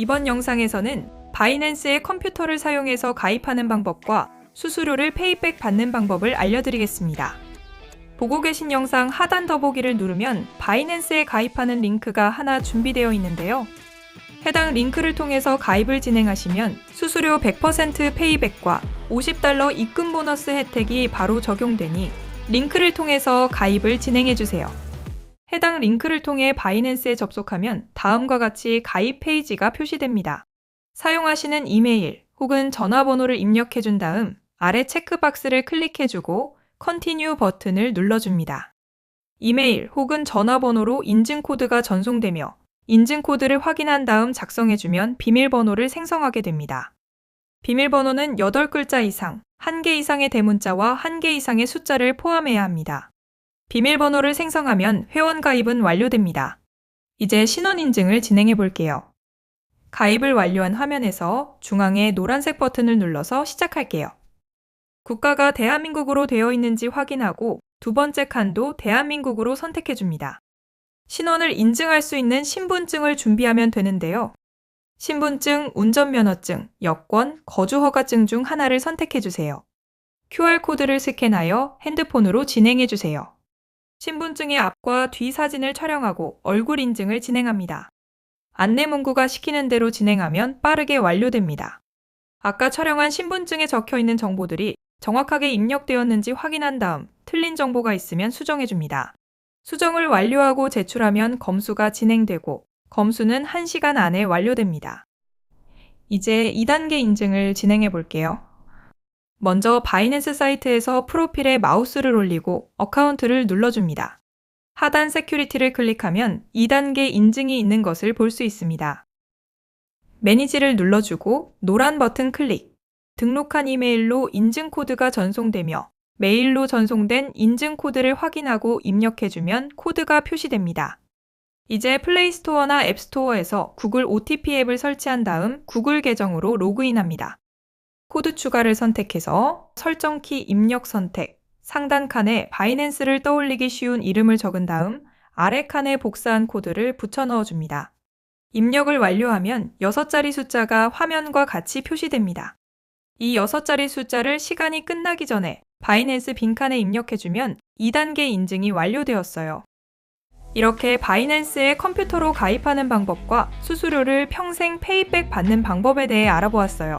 이번 영상에서는 바이낸스의 컴퓨터를 사용해서 가입하는 방법과 수수료를 페이백 받는 방법을 알려드리겠습니다. 보고 계신 영상 하단 더보기를 누르면 바이낸스에 가입하는 링크가 하나 준비되어 있는데요. 해당 링크를 통해서 가입을 진행하시면 수수료 100% 페이백과 50달러 입금 보너스 혜택이 바로 적용되니 링크를 통해서 가입을 진행해 주세요. 해당 링크를 통해 바이낸스에 접속하면 다음과 같이 가입 페이지가 표시됩니다. 사용하시는 이메일 혹은 전화번호를 입력해 준 다음 아래 체크박스를 클릭해 주고 컨티뉴 버튼을 눌러줍니다. 이메일 혹은 전화번호로 인증코드가 전송되며 인증코드를 확인한 다음 작성해주면 비밀번호를 생성하게 됩니다. 비밀번호는 8글자 이상, 1개 이상의 대문자와 1개 이상의 숫자를 포함해야 합니다. 비밀번호를 생성하면 회원 가입은 완료됩니다. 이제 신원 인증을 진행해 볼게요. 가입을 완료한 화면에서 중앙에 노란색 버튼을 눌러서 시작할게요. 국가가 대한민국으로 되어 있는지 확인하고 두 번째 칸도 대한민국으로 선택해 줍니다. 신원을 인증할 수 있는 신분증을 준비하면 되는데요. 신분증, 운전면허증, 여권, 거주허가증 중 하나를 선택해 주세요. QR코드를 스캔하여 핸드폰으로 진행해 주세요. 신분증의 앞과 뒤 사진을 촬영하고 얼굴 인증을 진행합니다. 안내 문구가 시키는 대로 진행하면 빠르게 완료됩니다. 아까 촬영한 신분증에 적혀 있는 정보들이 정확하게 입력되었는지 확인한 다음 틀린 정보가 있으면 수정해 줍니다. 수정을 완료하고 제출하면 검수가 진행되고 검수는 1시간 안에 완료됩니다. 이제 2단계 인증을 진행해 볼게요. 먼저 바이낸스 사이트에서 프로필에 마우스를 올리고 어카운트를 눌러줍니다. 하단 세큐리티를 클릭하면 2단계 인증이 있는 것을 볼 수 있습니다. 매니지를 눌러주고 노란 버튼 클릭. 등록한 이메일로 인증 코드가 전송되며 메일로 전송된 인증 코드를 확인하고 입력해주면 코드가 표시됩니다. 이제 플레이스토어나 앱스토어에서 구글 OTP 앱을 설치한 다음 구글 계정으로 로그인합니다. 코드 추가를 선택해서 설정키 입력 선택, 상단 칸에 바이낸스를 떠올리기 쉬운 이름을 적은 다음 아래 칸에 복사한 코드를 붙여 넣어줍니다. 입력을 완료하면 6자리 숫자가 화면과 같이 표시됩니다. 이 6자리 숫자를 시간이 끝나기 전에 바이낸스 빈칸에 입력해주면 2단계 인증이 완료되었어요. 이렇게 바이낸스에 컴퓨터로 가입하는 방법과 수수료를 평생 페이백 받는 방법에 대해 알아보았어요.